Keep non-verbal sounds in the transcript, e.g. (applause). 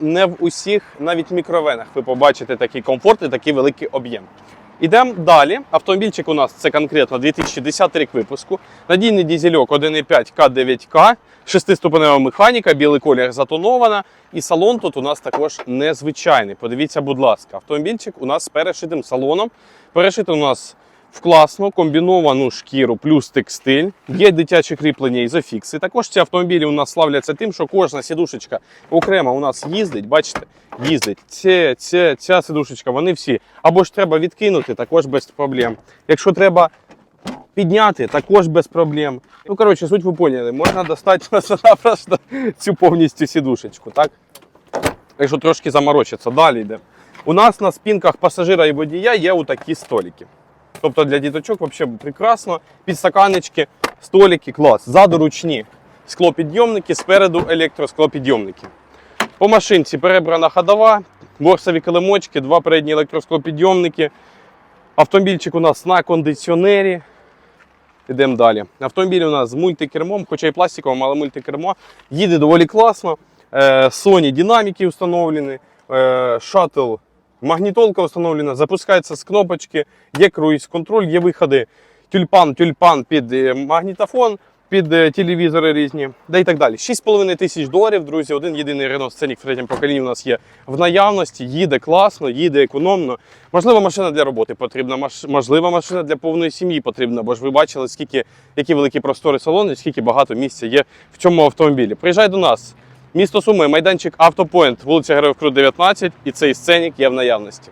не в усіх, навіть мікровенах, ви побачите такий комфорт і такий великий об'єм. Ідемо далі. Автомобільчик у нас це конкретно 2010 рік випуску. Надійний дізельок 1,5 К9К, шестиступенева механіка, білий колір затонована. І салон тут у нас також незвичайний. Подивіться, будь ласка, автомобільчик у нас з перешитим салоном. Перешитий у нас в класну комбіновану шкіру плюс текстиль. Є дитячі кріплення ізофікси. Також ці автомобілі у нас славляться тим, що кожна сідушечка окремо у нас їздить. Бачите, їздить. Ця, ця, ця сидушечка, вони всі. Або ж треба відкинути, також без проблем. Якщо треба підняти, також без проблем. Ну, коротше, суть ви поняли, можна достати (laughs) просто цю повністю сідушечку, так? Якщо трошки заморочиться, далі йде. У нас на спинках пасажира і водія є отакі столики. Тобто для діточок взагалі прекрасно. Підстаканечки, столики, клас. Ззаду ручні склопідйомники, спереду електросклопідйомники. По машинці перебрана ходова, борсові килимочки, два передні електросклопідйомники. Автомобільчик у нас на кондиціонері. Йдемо далі. Автомобіль у нас з мультикермом, хоча і пластиковим, але мультикермо. Їде доволі класно. Е, Sony динаміки встановлені, шаттл, магнітолка встановлена, запускається з кнопочки, є круїз-контроль, є виходи. Тюльпан, тюльпан під е, магнітофон, під е, телевізори різні, да і так далі. 6,5 тисяч доларів, друзі. Один єдиний Renault Scenic в третьому поколінні у нас є в наявності. Їде класно, їде економно. Можливо, машина для роботи потрібна, можливо, машина для повної сім'ї потрібна, бо ж ви бачили, скільки які великі простори салону, скільки багато місця є в цьому автомобілі. Приїжджай до нас. Місто Суми, майданчик Автопоінт, вулиця Героїв Крут 19, і цей сценік є в наявності.